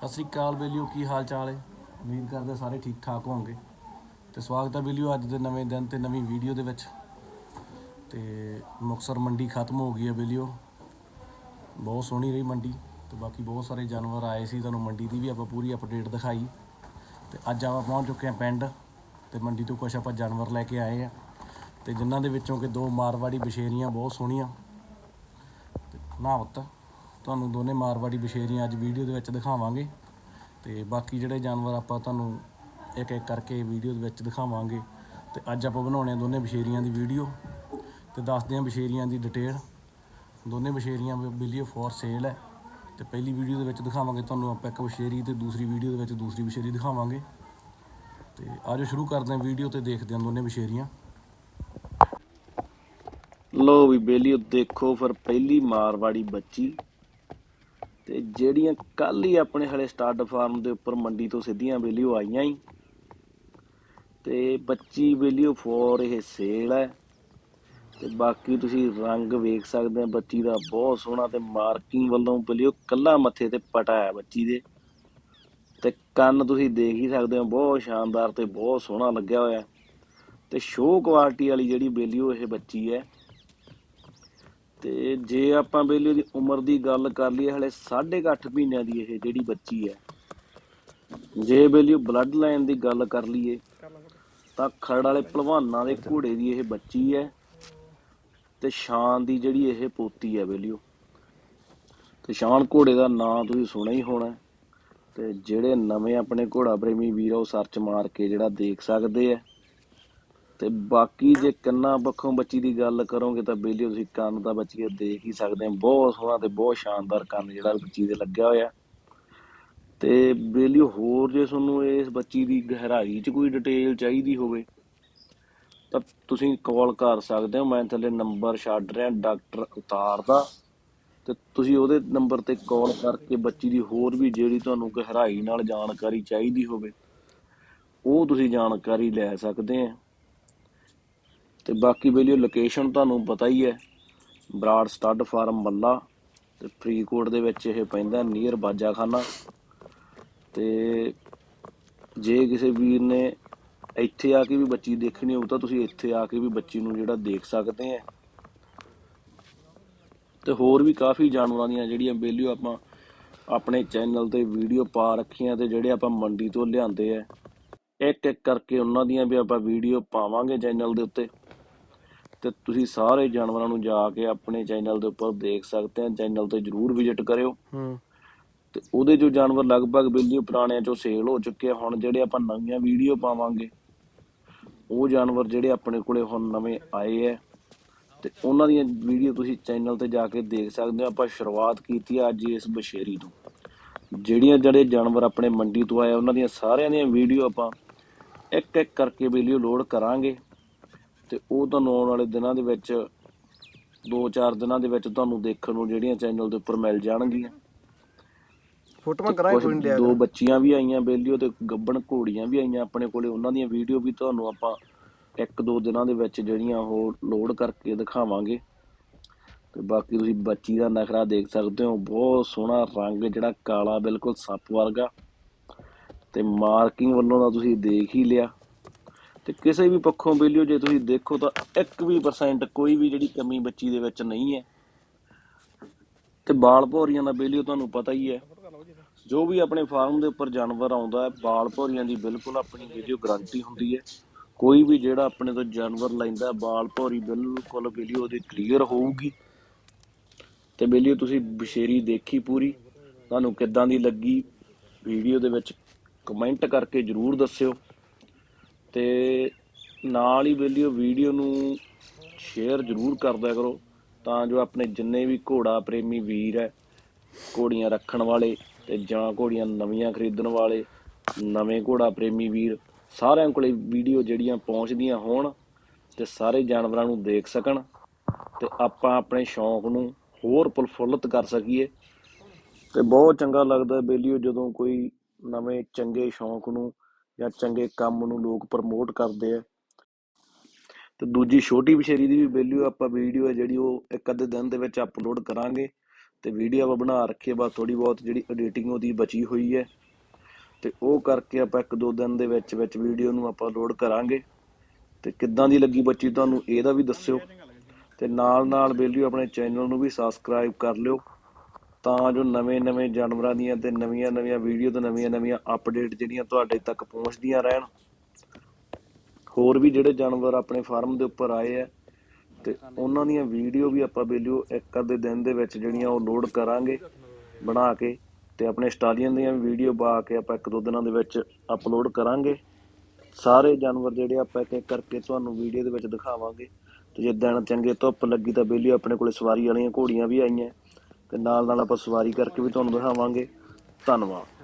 ਸਤਿ ਸ੍ਰੀ ਅਕਾਲ ਬੇਲੀਓ, ਕੀ ਹਾਲ ਚਾਲ ਹੈ? ਉਮੀਦ ਕਰਦੇ ਸਾਰੇ ਠੀਕ ਠਾਕ ਹੋਵੋਗੇ। ਤੇ ਸਵਾਗਤ ਹੈ ਬੇਲੀਓ ਅੱਜ ਦੇ ਨਵੇਂ ਦਿਨ ਤੇ ਨਵੀਂ ਵੀਡੀਓ ਦੇ ਵਿੱਚ। ਤੇ ਮੁਕਸਰ ਮੰਡੀ ਖਤਮ ਹੋ ਗਈ ਹੈ ਬੇਲੀਓ। ਬਹੁਤ ਸੋਹਣੀ ਰਹੀ ਮੰਡੀ ਤੇ ਬਾਕੀ ਬਹੁਤ ਸਾਰੇ ਜਾਨਵਰ ਆਏ ਸੀ, ਤੁਹਾਨੂੰ ਮੰਡੀ ਦੀ ਵੀ ਆਪਾਂ ਪੂਰੀ ਅਪਡੇਟ ਦਿਖਾਈ। ਤੇ ਅੱਜ ਆਪਾਂ ਪਹੁੰਚ ਚੁੱਕੇ ਹਾਂ ਪਿੰਡ ਤੇ ਮੰਡੀ ਤੋਂ ਕੁਝ ਆਪਾਂ ਜਾਨਵਰ ਲੈ ਕੇ ਆਏ ਆ। ਤੇ ਜਿਨ੍ਹਾਂ ਦੇ ਵਿੱਚੋਂ ਕਿ ਦੋ ਮਾਰਵਾੜੀ ਬਸ਼ੇਰੀਆਂ ਬਹੁਤ ਸੋਹਣੀਆਂ। ਤੇ ਨਾਵਤ ਤੁਹਾਨੂੰ ਦੋਨੇ ਮਾਰਵਾੜੀ ਬਸ਼ੇਰੀਆਂ ਅੱਜ ਵੀਡੀਓ ਦੇ ਵਿੱਚ ਦਿਖਾਵਾਂਗੇ। ਤੇ ਬਾਕੀ ਜਿਹੜੇ ਜਾਨਵਰ ਆਪਾਂ ਤੁਹਾਨੂੰ ਇੱਕ ਇੱਕ ਕਰਕੇ ਵੀਡੀਓ ਦੇ ਵਿੱਚ ਦਿਖਾਵਾਂਗੇ। ਤੇ ਅੱਜ ਆਪਾਂ ਬਣਾਉਣੇ ਆ ਦੋਨੇ ਬਸ਼ੇਰੀਆਂ ਦੀ ਵੀਡੀਓ। ਤੇ ਦੱਸਦੇ ਹਾਂ ਬਸ਼ੇਰੀਆਂ ਦੀ ਡਿਟੇਲ। ਦੋਨੇ ਬਸ਼ੇਰੀਆਂ ਬਿਲੀਓ ਫੋਰ ਸੇਲ ਹੈ। ਤੇ ਪਹਿਲੀ ਵੀਡੀਓ ਦੇ ਵਿੱਚ ਦਿਖਾਵਾਂਗੇ ਤੁਹਾਨੂੰ ਆਪਾਂ ਇੱਕ ਬਸ਼ੇਰੀ ਤੇ ਦੂਸਰੀ ਵੀਡੀਓ ਦੇ ਵਿੱਚ ਦੂਸਰੀ ਬਸ਼ੇਰੀ ਦਿਖਾਵਾਂਗੇ। ਤੇ ਆਜੋ ਸ਼ੁਰੂ ਕਰਦੇ ਹਾਂ ਵੀਡੀਓ ਤੇ ਦੇਖਦੇ ਹਾਂ ਦੋਨੇ ਬਸ਼ੇਰੀਆਂ। ਲੋ ਵੀ ਬੇਲੀਓ ਦੇਖੋ ਫਿਰ ਪਹਿਲੀ ਮਾਰਵਾੜੀ ਬੱਚੀ। ਤੇ ਜਿਹੜੀਆਂ ਕੱਲ ਹੀ ਆਪਣੇ ਹਲੇ ਸਟਾਰਟ ਫਾਰਮ ਦੇ ਉੱਪਰ ਮੰਡੀ ਤੋਂ ਸਿੱਧੀਆਂ ਵੇਲਿਓ ਆਈਆਂ ਹੀ ਤੇ ਬੱਚੀ ਵੇਲਿਓ ਫੋਰ ਇਹ ਸੇਲ ਹੈ। ਤੇ ਬਾਕੀ ਤੁਸੀਂ ਰੰਗ ਵੇਖ ਸਕਦੇ ਆ ਬੱਚੀ ਦਾ ਬਹੁਤ ਸੋਹਣਾ ਤੇ ਮਾਰਕਿੰਗ ਵੱਲੋਂ ਵੇਲਿਓ ਕੱਲਾ ਮੱਥੇ ਤੇ ਪਟਾ ਹੈ ਬੱਚੀ ਦੇ। ਤੇ ਕੰਨ ਤੁਸੀਂ ਦੇਖ ਹੀ ਸਕਦੇ ਹੋ, ਬਹੁਤ ਸ਼ਾਨਦਾਰ ਤੇ ਬਹੁਤ ਸੋਹਣਾ ਲੱਗਿਆ ਹੋਇਆ। ਤੇ ਸ਼ੋਅ ਕੁਆਲਿਟੀ ਵਾਲੀ ਜਿਹੜੀ ਵੇਲਿਓ ਇਹ ਬੱਚੀ ਹੈ ਤੇ ਜੇ ਆਪਾਂ ਬੇਲੀਓ ਦੀ ਉਮਰ ਦੀ ਗੱਲ ਕਰ ਲਈਏ, ਹਲੇ 8.5 ਮਹੀਨਿਆਂ ਦੀ ਇਹ ਜਿਹੜੀ ਬੱਚੀ ਹੈ। ਜੇ ਬੇਲੀਓ ਬਲੱਡ ਲਾਈਨ ਦੀ ਗੱਲ ਕਰ ਲਈਏ, ਤਾਂ ਖਰੜ ਵਾਲੇ ਪਹਿਲਵਾਨਾਂ ਦੇ ਘੋੜੇ ਦੀ ਇਹ ਬੱਚੀ ਹੈ ਤੇ ਸ਼ਾਨ ਦੀ ਜਿਹੜੀ ਇਹ ਪੋਤੀ ਹੈ ਬੇਲੀਓ ਤੇ ਸ਼ਾਨ ਘੋੜੇ ਦਾ ਨਾਂ ਤੁਸੀਂ ਸੁਣਿਆ ਹੀ ਹੋਣਾ ਤੇ ਜਿਹੜੇ ਨਵੇਂ ਆਪਣੇ ਘੋੜਾ ਪ੍ਰੇਮੀ ਵੀਰ ਆ, ਉਹ ਸਰਚ ਮਾਰ ਕੇ ਜਿਹੜਾ ਦੇਖ ਸਕਦੇ ਆ। ਤੇ ਬਾਕੀ ਜੇ ਕੰਨਾਂ ਪੱਖੋਂ ਬੱਚੀ ਦੀ ਗੱਲ ਕਰੋਗੇ ਤਾਂ ਬੇਲੀ ਤੁਸੀਂ ਕੰਨ ਦਾ ਬੱਚੀ ਦੇਖ ਹੀ ਸਕਦੇ ਆ ਬਹੁਤ ਸੋਹਣਾ ਤੇ ਬਹੁਤ ਸ਼ਾਨਦਾਰ ਕੰਨ ਜਿਹੜਾ ਬੱਚੀ ਦੇ ਲੱਗਿਆ ਹੋਇਆ। ਤੇ ਬੇਲੀ ਹੋਰ ਜੇ ਤੁਹਾਨੂੰ ਇਸ ਬੱਚੀ ਦੀ ਗਹਿਰਾਈ 'ਚ ਕੋਈ ਡਿਟੇਲ ਚਾਹੀਦੀ ਹੋਵੇ, ਤਾਂ ਤੁਸੀਂ ਕਾਲ ਕਰ ਸਕਦੇ ਹੋ। ਮੈਂ ਥੱਲੇ ਨੰਬਰ ਛੱਡ ਰਿਹਾ ਡਾਕਟਰ ਉਤਾਰ ਦਾ। ਤੇ ਤੁਸੀਂ ਉਹਦੇ ਨੰਬਰ ਤੇ ਕਾਲ ਕਰਕੇ ਬੱਚੀ ਦੀ ਹੋਰ ਵੀ ਜਿਹੜੀ ਤੁਹਾਨੂੰ ਗਹਿਰਾਈ ਨਾਲ ਜਾਣਕਾਰੀ ਚਾਹੀਦੀ ਹੋਵੇ, ਉਹ ਤੁਸੀਂ ਜਾਣਕਾਰੀ ਲੈ ਸਕਦੇ ਆ ਤੇ ਬਾਕੀ ਬੇਲੀਓ ਲੋਕੇਸ਼ਨ ਤੁਹਾਨੂੰ ਪਤਾ ਹੀ ਹੈ। ਬਰਾੜ ਸਟੱਡ ਫਾਰਮ ਮੱਲਾ ਤੇ ਫਰੀਦਕੋਟ ਦੇ ਵਿੱਚ ਇਹ ਪੈਂਦਾ ਨੀਅਰ ਬਾਜਾਖਾਨਾ। ਤੇ ਜੇ ਕਿਸੇ ਵੀਰ ਨੇ ਇੱਥੇ ਆ ਕੇ ਵੀ ਬੱਚੀ ਦੇਖਣੀ ਹੋਊ ਤਾਂ ਤੁਸੀਂ ਇੱਥੇ ਆ ਕੇ ਵੀ ਬੱਚੀ ਨੂੰ ਜਿਹੜਾ ਦੇਖ ਸਕਦੇ ਆ ਤੇ ਹੋਰ ਵੀ ਕਾਫੀ ਜਾਨਵਰਾਂ ਦੀਆਂ ਜਿਹੜੀਆਂ ਬੇਲੀਓ ਆਪਾਂ ਆਪਣੇ ਚੈਨਲ ਤੇ ਵੀਡੀਓ ਪਾ ਰੱਖੀਆਂ ਤੇ ਜਿਹੜੇ ਆਪਾਂ ਮੰਡੀ ਤੋਂ ਲਿਆਂਦੇ ਆ ਇੱਕ ਇੱਕ ਕਰਕੇ ਉਹਨਾਂ ਦੀਆਂ ਵੀ ਆਪਾਂ ਵੀਡੀਓ ਪਾਵਾਂਗੇ ਚੈਨਲ ਦੇ ਉੱਤੇ। ਤੇ ਤੁਸੀਂ ਸਾਰੇ ਜਾਨਵਰਾਂ ਨੂੰ ਜਾ ਕੇ ਆਪਣੇ ਚੈਨਲ ਦੇ ਉੱਪਰ ਦੇਖ ਸਕਦੇ ਆ ਚੈਨਲ ਤੇ ਜਰੂਰ ਵਿਜ਼ਿਟ ਕਰਿਓ। ਹੂੰ। ਤੇ ਉਹਦੇ ਜੋ ਜਾਨਵਰ ਲਗਭਗ ਬੇਲੀਓ ਪੁਰਾਣਿਆਂ ਚੋਂ ਸੇਲ ਹੋ ਚੁੱਕੇ ਆ। ਹੁਣ ਜਿਹੜੇ ਆਪਾਂ ਨਵੀਆਂ ਵੀਡੀਓ ਪਾਵਾਂਗੇ ਉਹ ਜਾਨਵਰ ਜਿਹੜੇ ਆਪਣੇ ਕੋਲੇ ਹੁਣ ਨਵੇਂ ਆਏ ਆ। ਤੇ ਉਹਨਾਂ ਦੀਆਂ ਵੀਡੀਓ ਤੁਸੀਂ ਚੈਨਲ ਤੇ ਜਾ ਕੇ ਦੇਖ ਸਕਦੇ ਹੋ। ਆਪਾਂ ਸ਼ੁਰੂਆਤ ਕੀਤੀ ਆ ਅੱਜ ਇਸ ਬਸ਼ੇਰੀ ਤੋਂ। ਜਿਹੜੀਆਂ ਜਿਹੜੇ ਜਾਨਵਰ ਆਪਣੇ ਮੰਡੀ ਤੋਂ ਆਏ ਉਹਨਾਂ ਦੀਆਂ ਸਾਰਿਆਂ ਦੀਆਂ ਵੀਡੀਓ ਆਪਾਂ ਇੱਕ ਇੱਕ ਕਰਕੇ ਵੀਡੀਓ ਲੋਡ ਕਰਾਂਗੇ। ਤੇ ਉਹ ਤੁਹਾਨੂੰ ਆਉਣ ਵਾਲੇ ਦਿਨਾਂ ਦੇ ਵਿੱਚ 2-4 ਦਿਨਾਂ ਦੇ ਵਿੱਚ ਤੁਹਾਨੂੰ ਦੇਖਣ ਨੂੰ ਜਿਹੜੀਆਂ ਚੈਨਲ ਦੇ ਉੱਪਰ ਮਿਲ ਜਾਣਗੀਆਂ। ਫੋਟੋਆਂ ਕਰਾਂਗੇ ਕੋਈ ਨਹੀਂ ਦੋ ਬੱਚੀਆਂ ਵੀ ਆਈਆਂ ਬੇਲੀਓ ਤੇ ਗੱਬਣ ਘੋੜੀਆਂ ਵੀ ਆਈਆਂ ਆਪਣੇ ਕੋਲੇ ਉਹਨਾਂ ਦੀਆਂ ਵੀਡੀਓ ਵੀ ਤੁਹਾਨੂੰ ਆਪਾਂ ਇੱਕ ਦੋ ਦਿਨਾਂ ਦੇ ਵਿੱਚ ਜਿਹੜੀਆਂ ਉਹ ਲੋਡ ਕਰਕੇ ਦਿਖਾਵਾਂਗੇ। ਤੇ ਬਾਕੀ ਤੁਸੀਂ ਬੱਚੀ ਦਾ ਨਖਰਾ ਦੇਖ ਸਕਦੇ ਹੋ ਬਹੁਤ ਸੋਹਣਾ ਰੰਗ ਜਿਹੜਾ ਕਾਲਾ ਬਿਲਕੁਲ ਸੱਪ ਵਰਗਾ। ਤੇ ਮਾਰਕਿੰਗ ਵੱਲੋਂ ਤਾਂ ਤੁਸੀਂ ਦੇਖ ਹੀ ਲਿਆ। ਤੇ ਕਿਸੇ ਵੀ ਪੱਖੋਂ ਬੇਲੀਓ, ਜੇ ਤੁਸੀਂ ਦੇਖੋ ਤਾਂ 1 ਵੀ percent ਕੋਈ ਵੀ ਜਿਹੜੀ ਕਮੀ ਬੱਚੀ ਦੇ ਵਿੱਚ ਨਹੀਂ ਹੈ। ਤੇ ਬਾਲ ਭੌਰੀਆਂ ਦਾ ਬੇਲਿਓ ਤੁਹਾਨੂੰ ਪਤਾ ਹੀ ਹੈ। ਜੋ ਵੀ ਆਪਣੇ ਫਾਰਮ ਦੇ ਉੱਪਰ ਜਾਨਵਰ ਆਉਂਦਾ ਹੈ, ਬਾਲ ਭੌਰੀਆਂ ਦੀ ਬਿਲਕੁਲ ਆਪਣੀ ਵੀਡੀਓ ਗਾਰੰਟੀ ਹੁੰਦੀ ਹੈ। ਕੋਈ ਵੀ ਜਿਹੜਾ ਆਪਣੇ ਤੋਂ ਜਾਨਵਰ ਲੈਂਦਾ ਬਾਲ ਭੌਰੀ ਬਿਲਕੁਲ ਵੀਡੀਓ ਉਹਦੀ ਕਲੀਅਰ ਹੋਊਗੀ। ਤੇ ਬੇਲੀਓ, ਤੁਸੀਂ ਬਸ਼ੇਰੀ ਦੇਖੀ ਪੂਰੀ? ਤੁਹਾਨੂੰ ਕਿੱਦਾਂ ਦੀ ਲੱਗੀ? ਵੀਡੀਓ ਦੇ ਵਿੱਚ ਕਮੈਂਟ ਕਰਕੇ ਜਰੂਰ ਦੱਸਿਓ। ਤੇ ਨਾਲ ਹੀ ਬੇਲੀਓ ਵੀਡੀਓ ਨੂੰ ਸ਼ੇਅਰ ਜਰੂਰ ਕਰਦਿਆ ਕਰੋ, ਤਾਂ ਜੋ ਆਪਣੇ ਜਿੰਨੇ ਵੀ ਘੋੜਾ ਪ੍ਰੇਮੀ ਵੀਰ ਹੈ, ਘੋੜੀਆਂ ਰੱਖਣ ਵਾਲੇ ਤੇ ਜਾਂ ਘੋੜੀਆਂ ਨਵੀਆਂ ਖਰੀਦਣ ਵਾਲੇ, ਨਵੇਂ ਘੋੜਾ ਪ੍ਰੇਮੀ ਵੀਰ, ਸਾਰਿਆਂ ਕੋਲੇ ਵੀਡੀਓ ਜਿਹੜੀਆਂ ਪਹੁੰਚਦੀਆਂ ਹੋਣ ਤੇ ਸਾਰੇ ਜਾਨਵਰਾਂ ਨੂੰ ਦੇਖ ਸਕਣ ਤੇ ਆਪਾਂ ਆਪਣੇ ਸ਼ੌਂਕ ਨੂੰ ਹੋਰ ਪ੍ਰਫੁੱਲਤ ਕਰ ਸਕੀਏ। ਤੇ ਬਹੁਤ ਚੰਗਾ ਲੱਗਦਾ ਬੇਲੀਓ ਜਦੋਂ ਕੋਈ ਨਵੇਂ ਚੰਗੇ ਸ਼ੌਂਕ ਨੂੰ ਜਾਂ ਚੰਗੇ ਕੰਮ ਨੂੰ ਲੋਕ ਪ੍ਰਮੋਟ ਕਰਦੇ ਆ। ਤੇ ਦੂਜੀ ਛੋਟੀ ਬਸ਼ੇਰੀ ਦੀ ਵੀ ਵੈਲਿਊ ਆਪਾਂ ਵੀਡੀਓ ਹੈ ਜਿਹੜੀ ਉਹ ਇੱਕ ਅੱਧੇ ਦਿਨ ਦੇ ਵਿੱਚ ਅਪਲੋਡ ਕਰਾਂਗੇ। ਤੇ ਵੀਡੀਓ ਆਪਾਂ ਬਣਾ ਰੱਖੀ ਬਸ ਥੋੜੀ ਬਹੁਤ ਜਿਹੜੀ ਐਡੀਟਿੰਗ ਉਹਦੀ ਬਚੀ ਹੋਈ ਹੈ ਤੇ ਉਹ ਕਰਕੇ ਆਪਾਂ ਇੱਕ ਦੋ ਦਿਨ ਦੇ ਵਿੱਚ ਵਿੱਚ ਵੀਡੀਓ ਨੂੰ ਆਪਾਂ ਅਪਲੋਡ ਕਰਾਂਗੇ। ਤੇ ਕਿੱਦਾਂ ਦੀ ਲੱਗੀ ਬੱਚੀ ਤੁਹਾਨੂੰ, ਇਹਦਾ ਵੀ ਦੱਸਿਓ। ਤੇ ਨਾਲ ਨਾਲ ਬੇਲੀਓ ਆਪਣੇ ਚੈਨਲ ਨੂੰ ਵੀ ਸਬਸਕ੍ਰਾਈਬ ਕਰ ਲਿਓ। ਤਾਂ ਜੋ ਨਵੇਂ-ਨਵੇਂ ਜਾਨਵਰਾਂ ਦੀਆਂ ਤੇ ਨਵੀਆਂ-ਨਵੀਆਂ ਵੀਡੀਓ ਤੇ ਨਵੀਆਂ-ਨਵੀਆਂ ਅਪਡੇਟ ਜਿਹੜੀਆਂ ਤੁਹਾਡੇ ਤੱਕ ਪਹੁੰਚਦੀਆਂ ਰਹਿਣ। ਹੋਰ ਵੀ ਜਿਹੜੇ ਜਾਨਵਰ ਆਪਣੇ ਫਾਰਮ ਦੇ ਉੱਪਰ ਆਏ ਆ ਤੇ ਉਹਨਾਂ ਦੀਆਂ ਵੀਡੀਓ ਵੀ ਆਪਾਂ ਬੇਲਿਓ ਇੱਕ ਅੱਧੇ ਦਿਨ ਦੇ ਵਿੱਚ ਜਿਹੜੀਆਂ ਉਹ ਲੋਡ ਕਰਾਂਗੇ ਬਣਾ ਕੇ ਤੇ ਆਪਣੇ ਸਟਾਲੀਅਨ ਦੀਆਂ ਵੀਡੀਓ ਪਾ ਕੇ ਆਪਾਂ ਇੱਕ ਦੋ ਦਿਨਾਂ ਦੇ ਵਿੱਚ ਅਪਲੋਡ ਕਰਾਂਗੇ। ਸਾਰੇ ਜਾਨਵਰ ਜਿਹੜੇ ਆਪਾਂ ਇੱਕ ਇੱਕ ਕਰਕੇ ਤੁਹਾਨੂੰ ਵੀਡੀਓ ਦੇ ਵਿੱਚ ਦਿਖਾਵਾਂਗੇ। ਤੇ ਜੇ ਦਿਨ ਚੰਗੇ ਧੁੱਪ ਲੱਗੀ ਤਾਂ ਬੇਲੀ ਆਪਣੇ ਕੋਲੇ ਸਵਾਰੀ ਵਾਲੀਆਂ ਘੋੜੀਆਂ ਵੀ ਆਈਆਂ। ਤੇ ਨਾਲ ਨਾਲ ਆਪਾਂ ਸਵਾਰੀ ਕਰਕੇ ਵੀ ਤੁਹਾਨੂੰ ਦਿਖਾਵਾਂਗੇ। ਧੰਨਵਾਦ।